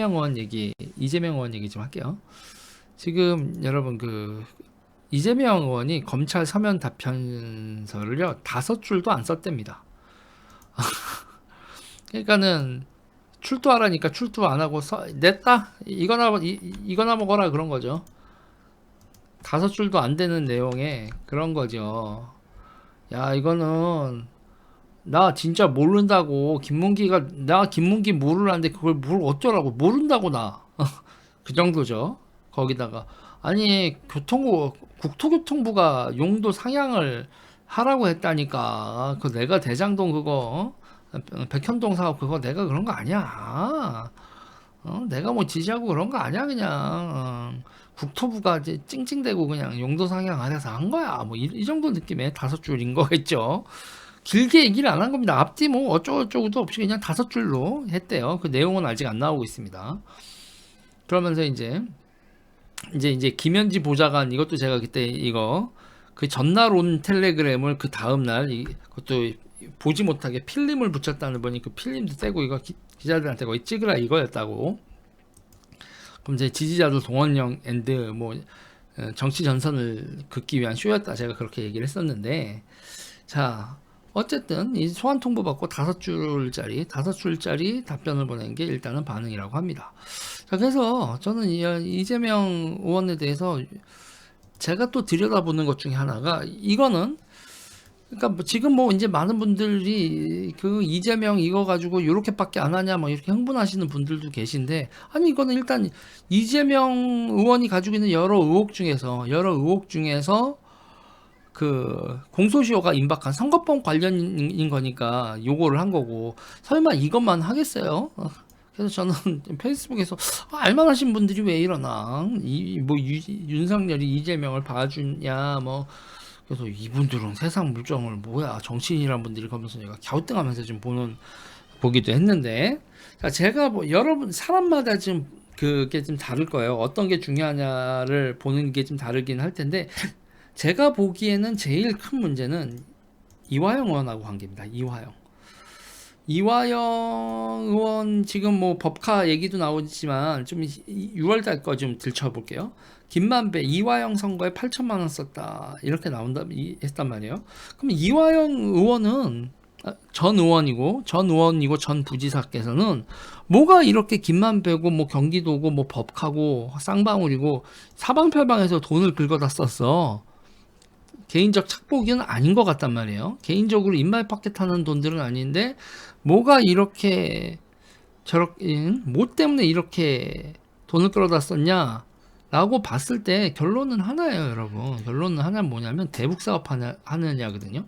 이재명 의원 얘기, 이재명 의원 얘기 좀 할게요. 지금 여러분 그 이재명 의원이 검찰 서면 답변서를요 다섯 줄도 안 썼답니다. 그러니까는 출두하라니까 출두 안 하고 서, 냈다 이거나 이, 이거나 먹어라 그런 거죠. 다섯 줄도 안 되는 내용의 그런 거죠. 야 이거는 나 진짜 모른다고 김문기가 나 김문기 모르는데 그걸 뭘 어쩌라고 모른다고 나 그 정도죠. 거기다가 아니 교통부 국토교통부가 용도 상향을 하라고 했다니까 그 내가 대장동 그거 어? 백현동 사업 그거 내가 그런 거 아니야. 어? 내가 뭐 지지하고 그런 거 아니야 그냥 어. 국토부가 이제 찡찡대고 그냥 용도 상향 안 해서 한 거야. 뭐 이 정도 느낌의 다섯 줄인 거겠죠. 길게 얘기를 안 한 겁니다. 앞뒤 뭐 어쩌고저쩌고도 없이 그냥 다섯 줄로 했대요. 그 내용은 아직 안 나오고 있습니다. 그러면서 이제 이제 이제 김현지 보좌관 이것도 제가 그때 이거 그 전날 온 텔레그램을 그 다음 날 이, 그것도 보지 못하게 필름을 붙였다는 보니 그 필름도 떼고 이거 기, 기자들한테 거의 찍으라 이거였다고. 그럼 이제 지지자들 동원령 앤드 뭐 어, 정치 전선을 긋기 위한 쇼였다 제가 그렇게 얘기를 했었는데 자 어쨌든 이 소환 통보 받고 다섯 줄짜리 다섯 줄짜리 답변을 보낸 게 일단은 반응이라고 합니다. 자 그래서 저는 이- 이재명 의원에 대해서 제가 또 들여다보는 것 중에 하나가 이거는 그러니까 뭐 지금 뭐 이제 많은 분들이 그 이재명 이거 가지고 이렇게밖에 안 하냐 뭐 이렇게 흥분하시는 분들도 계신데 아니 이거는 일단 이재명 의원이 가지고 있는 여러 의혹 중에서 여러 의혹 중에서 그 공소시효가 임박한 선거법 관련인 거니까 요거를 한 거고 설마 이것만 하겠어요? 어, 그래서 저는 페이스북에서 아, 알만하신 분들이 왜 이러나? 이 뭐 윤석열이 이재명을 봐주냐 뭐. 그래서 이분들은 세상 물정을 뭐야 정치인이란 분들이 그러면서 내가 갸우뚱하면서 좀 보는 보기도 했는데. 자 제가 뭐 여러분 사람마다 지금 그게 좀 다를 거예요. 어떤 게 중요하냐를 보는 게 좀 다르긴 할 텐데 제가 보기에는 제일 큰 문제는 이화영 의원하고 관계입니다 이화영 이화영 의원 지금 뭐 법카 얘기도 나오지만 좀 6월달 거 좀 들춰볼게요. 김만배 이화영 선거에 8천만 원 썼다 이렇게 나온다 이- 했단 말이에요. 그럼 이화영 의원은 아, 전 의원이고 전 의원이고 전 부지사께서는 뭐가 이렇게 김만배고 뭐 경기도고 뭐 법카고 쌍방울이고 사방팔방에서 돈을 긁어다 썼어. 개인적 착복은 아닌 것 같단 말이에요. 개인적으로 입맛 파켓하는 돈들은 아닌데 뭐가 이렇게 저렇게 뭐 때문에 이렇게 돈을 끌어다 썼냐? 라고 봤을 때 결론은 하나예요, 여러분. 결론은 하나 는 뭐냐면 대북 사업 하냐, 하느냐거든요.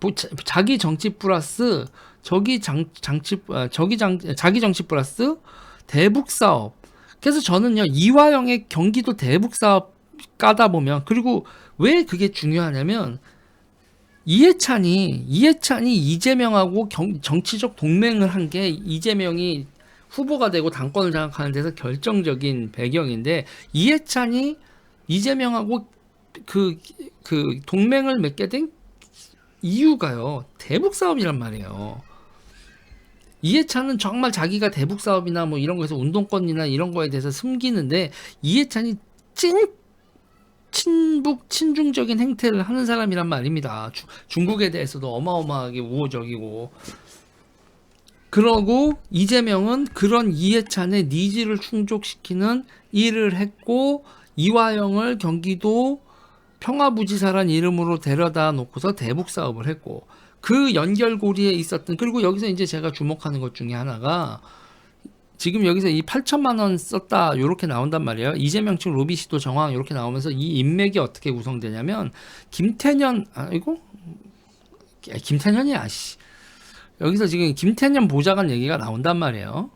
뭐 자, 자기 정치 플러스 저기 장, 장치 아, 저기 장 자기 정치 플러스 대북 사업. 그래서 저는요 이화영의 경기도 대북 사업 까다 보면 그리고 왜 그게 중요하냐면 이해찬이 이해찬이 이재명하고 경, 정치적 동맹을 한 게 이재명이 후보가 되고 당권을 장악하는 데서 결정적인 배경인데 이해찬이 이재명하고 그, 그 동맹을 맺게 된 이유가요 대북 사업이란 말이에요. 이해찬은 정말 자기가 대북 사업이나 뭐 이런 거에서 운동권이나 이런 거에 대해서 숨기는데 이해찬이 찐 친북 친중적인 행태를 하는 사람이란 말입니다. 주- 중국에 대해서도 어마어마하게 우호적이고 그러고 이재명은 그런 이해찬의 니즈를 충족시키는 일을 했고 이화영을 경기도 평화부지사란 이름으로 데려다 놓고서 대북 사업을 했고 그 연결고리에 있었던 그리고 여기서 이제 제가 주목하는 것 중에 하나가 지금 여기서 이 8천만 원 썼다 요렇게 나온단 말이에요. 이재명 측 로비 시도 정황 요렇게 나오면서 이 인맥이 어떻게 구성되냐면 김태년 아 이거 야, 김태년이야 씨. 여기서 지금 김태년 보좌관 얘기가 나온단 말이에요.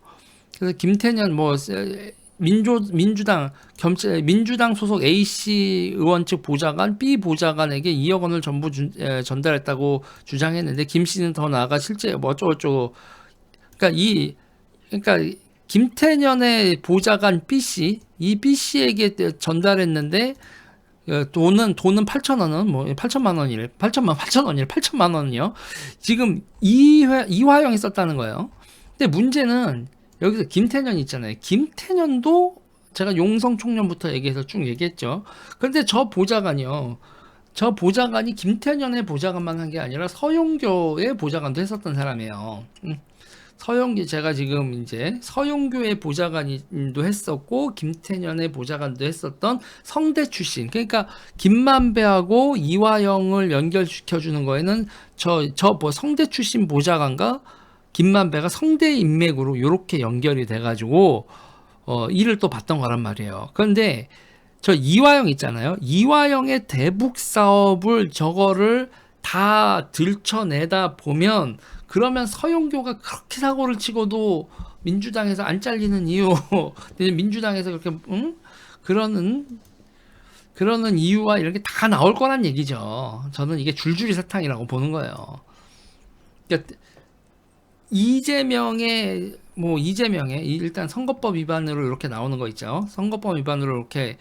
그래서 김태년 뭐 세- 민주 민주당 겸체 민주당 소속 A 씨 의원 측 보좌관 B 보좌관에게 2억 원을 전부 준- 에, 전달했다고 주장했는데 김 씨는 더 나아가 실제 뭐 어쩌고 저쩌고 그러니까 이 그러니까 김태년의 보좌관 B 씨, 이 B 씨에게 전달했는데 어, 돈은 돈은 8천 원은 뭐 8천만 원이래, 8천만 8천 원이래, 8천만 원이요. 지금 이화 이화영이 썼다는 거예요. 근데 문제는 여기서 김태년 있잖아요. 김태년도 제가 용성 총련부터 얘기해서 쭉 얘기했죠. 근데 저 보좌관이요. 저 보좌관이 김태년의 보좌관만 한 게 아니라 서용교의 보좌관도 했었던 사람이에요. 음. 서용기 제가 지금 이제 서용교의 보좌관도 했었고 김태년의 보좌관도 했었던 성대 출신. 그러니까 김만배하고 이화영을 연결시켜 주는 거에는 저 저 뭐 성대 출신 보좌관과 김만배가 성대 인맥으로 이렇게 연결이 돼가지고 어, 일을 또 봤던 거란 말이에요. 그런데 저 이화영 있잖아요. 이화영의 대북 사업을 저거를 다 들춰내다 보면 그러면 서용교가 그렇게 사고를 치고도 민주당에서 안 잘리는 이유, 민주당에서 그렇게 응? 그러는 그러는 이유와 이렇게 다 나올 거란 얘기죠. 저는 이게 줄줄이 사탕이라고 보는 거예요. 그러니까 이재명의 뭐 이재명의 이- 일단 선거법 위반으로 이렇게 나오는 거 있죠. 선거법 위반으로 이렇게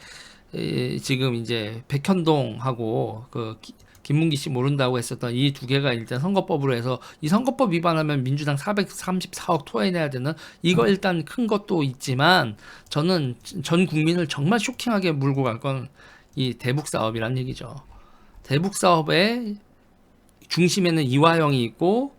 에, 지금 이제 백현동하고 그 기- 김문기 씨 모른다고 했었던 이 두 개가 일단 선거법으로 해서 이 선거법 위반하면 민주당 434억 토해내야 되는 이거 일단 큰 것도 있지만 저는 전 국민을 정말 쇼킹하게 물고 갈 건 이 대북 사업이란 얘기죠. 대북 사업의 중심에는 이화영이 있고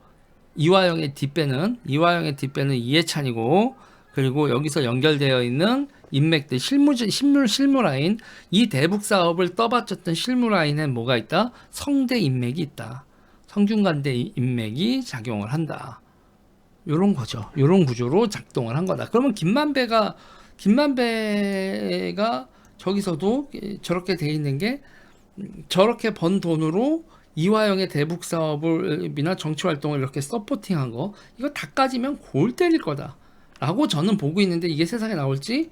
이화영의 뒷배는 이화영의 뒷배는 이해찬이고 그리고 여기서 연결되어 있는 인맥들 실무 실무 실무 라인 이 대북 사업을 떠받쳤던 실무 라인엔 뭐가 있다? 성대 인맥이 있다. 성균관대 인맥이 작용을 한다. 요런 거죠. 요런 구조로 작동을 한 거다. 그러면 김만배가 김만배가 저기서도 저렇게 돼 있는 게 음, 저렇게 번 돈으로 이화영의 대북 사업을이나 정치 활동을 이렇게 서포팅한 거 이거 다 까지면 골 때릴 거다라고 저는 보고 있는데 이게 세상에 나올지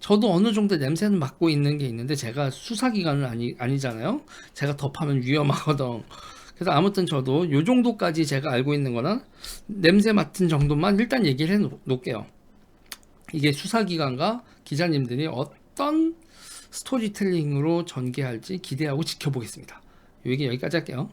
저도 어느 정도 냄새는 맡고 있는 게 있는데 제가 수사기관은 아니 아니잖아요. 제가 덮하면 위험하거든. 그래서 아무튼 저도 요 정도까지 제가 알고 있는 거는 냄새 맡은 정도만 일단 얘기를 해 놓을게요. 이게 수사기관과 기자님들이 어떤 스토리텔링으로 전개할지 기대하고 지켜보겠습니다. 요 얘기 여기까지 할게요.